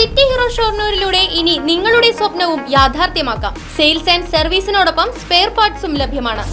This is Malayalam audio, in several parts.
സിറ്റി ഹീറോ ഷോർണൂരിലൂടെ ഇനി നിങ്ങളുടെ സ്വപ്നവും യാഥാർത്ഥ്യമാക്കാം. സെയിൽസ് ആൻഡ് സർവീസിനോടൊപ്പം സ്പെയർ പാർട്സും ലഭ്യമാണ്.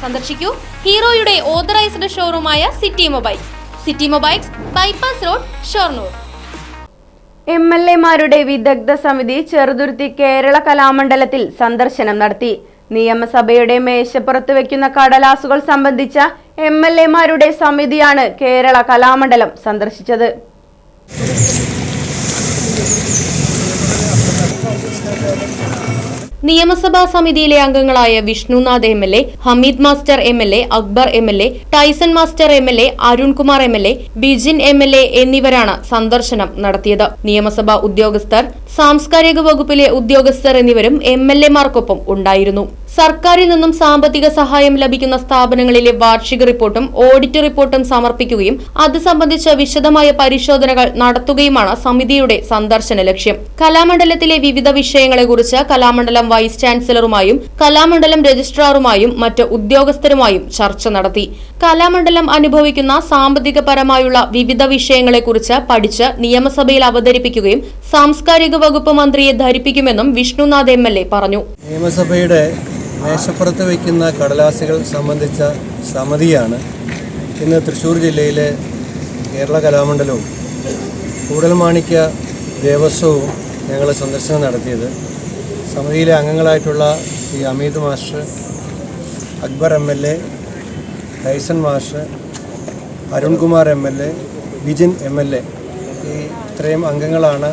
സന്ദർശിക്കൂ ഹീറോയുടെ authorised ഷോറൂമായ city mobiles. City mobiles bypass road Shoranur. M L എമാരുടെ വിദഗ്ധ സമിതി ചെറുതുരുത്തി കേരള കലാമണ്ഡലത്തിൽ സന്ദർശനം നടത്തി. നിയമസഭയുടെ മേശപ്പുറത്ത് വെക്കുന്ന കടലാസുകൾ സംബന്ധിച്ച എം എൽ എമാരുടെ സമിതിയാണ് കേരള കലാമണ്ഡലം സന്ദർശിച്ചത്. നിയമസഭാ സമിതിയിലെ അംഗങ്ങളായ Vishnunath M L A Hameed master M L A Akbar M L A Tyson master M L A Arunkumar M L A Bijin M L A എന്നിവരാണ് സന്ദർശനം നടത്തിയത്. നിയമസഭാ ഉദ്യോഗസ്ഥർ സാംസ്കാരിക വകുപ്പിലെ ഉദ്യോഗസ്ഥർ എന്നിവരും എം എൽ എമാർക്കൊപ്പം ഉണ്ടായിരുന്നു. സർക്കാരിൽ നിന്നും സാമ്പത്തിക സഹായം ലഭിക്കുന്ന സ്ഥാപനങ്ങളിലെ വാർഷിക റിപ്പോർട്ടും ഓഡിറ്റ് റിപ്പോർട്ടും സമർപ്പിക്കുകയും അത് സംബന്ധിച്ച വിശദമായ പരിശോധനകൾ നടത്തുകയുമാണ് സമിതിയുടെ സന്ദർശന ലക്ഷ്യം. കലാമണ്ഡലത്തിലെ വിവിധ വിഷയങ്ങളെക്കുറിച്ച് കലാമണ്ഡലം വൈസ് ചാൻസലറുമായും കലാമണ്ഡലം രജിസ്ട്രാറുമായും മറ്റ് ഉദ്യോഗസ്ഥരുമായും ചർച്ച നടത്തി. കലാമണ്ഡലം അനുഭവിക്കുന്ന സാമ്പത്തികപരമായുള്ള വിവിധ വിഷയങ്ങളെക്കുറിച്ച് പഠിച്ച് നിയമസഭയിൽ അവതരിപ്പിക്കുകയും സാംസ്കാരിക വകുപ്പ് മന്ത്രിയെ ധരിപ്പിക്കുമെന്നും വിഷ്ണുനാഥ് എം പറഞ്ഞു. നിയമസഭയുടെ മേശപ്പുറത്ത് വയ്ക്കുന്ന കടലാസുകൾ സംബന്ധിച്ച സമിതിയാണ് ഇന്ന് തൃശ്ശൂർ ജില്ലയിലെ കേരള കലാമണ്ഡലവും കൂടൽമാണിക്യ ദേവസ്വവും ഞങ്ങൾ സന്ദർശനം നടത്തിയത്. സമിതിയിലെ അംഗങ്ങളായിട്ടുള്ള Shri Ameeth master Akbar M L A Haison master Arunkumar M L A Bijin M L A ഈ ഇത്രയും അംഗങ്ങളാണ്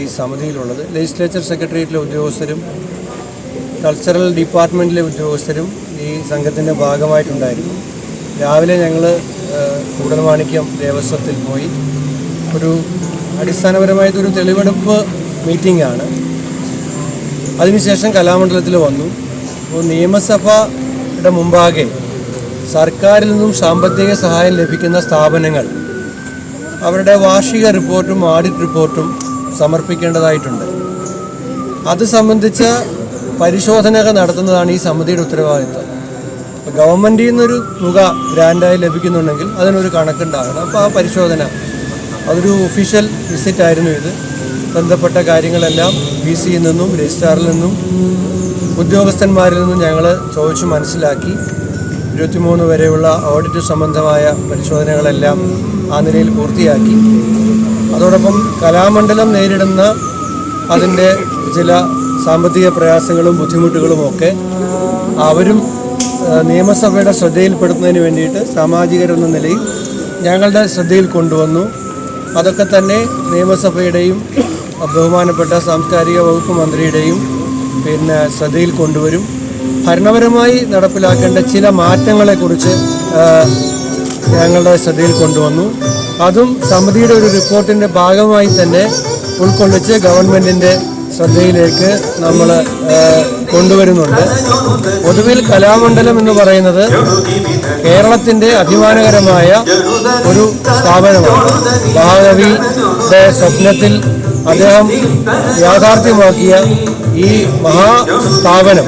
ഈ സമിതിയിലുള്ളത്. ലെജിസ്ലേച്ചർ സെക്രട്ടേറിയറ്റിലെ ഉദ്യോഗസ്ഥരും കൾച്ചറൽ ഡിപ്പാർട്ട്മെന്റിലെ ഉദ്യോഗസ്ഥരും ഈ സംഘത്തിന്റെ ഭാഗമായിട്ടുണ്ടായിരുന്നു. രാവിലെ ഞങ്ങൾ കൂടൽമാണിക്യം ദേവസ്വത്തിൽ പോയി. ഒരു അടിസ്ഥാനപരമായിട്ടൊരു തെളിവെടുപ്പ് മീറ്റിംഗ് ആണ് അതിനുശേഷം കലാമണ്ഡലത്തിൽ വന്നു. അപ്പോൾ നിയമസഭയുടെ മുമ്പാകെ സർക്കാരിൽ നിന്നും സാമ്പത്തിക സഹായം ലഭിക്കുന്ന സ്ഥാപനങ്ങൾ അവരുടെ വാർഷിക റിപ്പോർട്ടും ആഡിറ്റ് റിപ്പോർട്ടും സമർപ്പിക്കേണ്ടതായിട്ടുണ്ട്. അത് സംബന്ധിച്ച പരിശോധനകൾ നടത്തുന്നതാണ് ഈ സമിതിയുടെ ഉത്തരവാദിത്വം. അപ്പോൾ ഗവൺമെന്റിൽ നിന്നൊരു തുക ഗ്രാൻഡായി ലഭിക്കുന്നുണ്ടെങ്കിൽ അതിനൊരു കണക്കുണ്ടാകണം. അപ്പോൾ ആ പരിശോധന അതൊരു ഒഫീഷ്യൽ വിസിറ്റ് ആയിരുന്നു ഇത്. ബന്ധപ്പെട്ട കാര്യങ്ങളെല്ലാം ബി സിയിൽ നിന്നും രജിസ്ട്രാറിൽ നിന്നും ഉദ്യോഗസ്ഥന്മാരിൽ നിന്നും ഞങ്ങൾ ചോദിച്ചു മനസ്സിലാക്കി. ഇരുപത്തിമൂന്ന് വരെയുള്ള ഓഡിറ്റ് സംബന്ധമായ പരിശോധനകളെല്ലാം ആ നിലയിൽ പൂർത്തിയാക്കി. അതോടൊപ്പം കലാമണ്ഡലം നേരിടുന്ന അതിന്റെ ചില സാമ്പത്തിക പ്രയാസങ്ങളും ബുദ്ധിമുട്ടുകളും ഒക്കെ അവരും നിയമസഭയുടെ ശ്രദ്ധയിൽപ്പെടുത്തുന്നതിന് വേണ്ടിയിട്ട് സാമാജികരെന്ന നിലയിൽ ഞങ്ങളുടെ ശ്രദ്ധയിൽ കൊണ്ടുവന്നു. അതൊക്കെ തന്നെ നിയമസഭയുടെയും ബഹുമാനപ്പെട്ട സാംസ്കാരിക വകുപ്പ് മന്ത്രിയുടെയും പിന്നെ ശ്രദ്ധയിൽ കൊണ്ടുവരും. ഭരണപരമായി നടപ്പിലാക്കേണ്ട ചില മാറ്റങ്ങളെക്കുറിച്ച് ഞങ്ങളുടെ ശ്രദ്ധയിൽ കൊണ്ടുവന്നു. അതും സമിതിയുടെ ഒരു റിപ്പോർട്ടിന്റെ ഭാഗമായി തന്നെ ഉൾക്കൊള്ളിച്ച് ഗവൺമെന്റിന്റെ ശ്രദ്ധയിലേക്ക് നമ്മൾ കൊണ്ടുവരുന്നുണ്ട്. പൊതുവിൽ കലാമണ്ഡലം എന്ന് പറയുന്നത് കേരളത്തിന്റെ അഭിമാനകരമായ ഒരു സ്ഥാപനമാണ്. മഹാകവിയുടെ സ്വപ്നത്തിൽ അദ്ദേഹം യാഥാർത്ഥ്യമാക്കിയ ഈ മഹാസ്ഥാപനം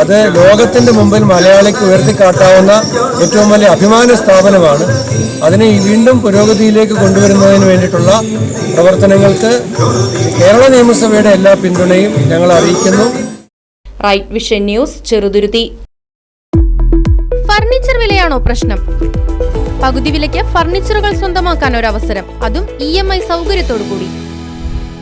അത് ലോകത്തിന്റെ മുമ്പിൽ മലയാളിക്ക് ഉയർത്തിക്കാട്ടാവുന്ന ഏറ്റവും വലിയ അഭിമാന സ്ഥാപനമാണ്. അതിനെ വീണ്ടും പുരോഗതിയിലേക്ക് കൊണ്ടുവരുന്നതിന് വേണ്ടിയിട്ടുള്ള പ്രവർത്തനങ്ങൾക്ക് കേരള നിയമസഭയുടെ എല്ലാ പിന്തുണയും ഞങ്ങൾ അറിയിക്കുന്നു. Right vision news Cheruthuruthy. Furniture വിലയാണോ പ്രശ്നം? പകുതി വിലയ്ക്ക് ഫർണിച്ചറുകൾ സ്വന്തമാക്കാൻ ഒരു അവസരം അതും ഇ എം ഐ സൗകര്യത്തോടു കൂടി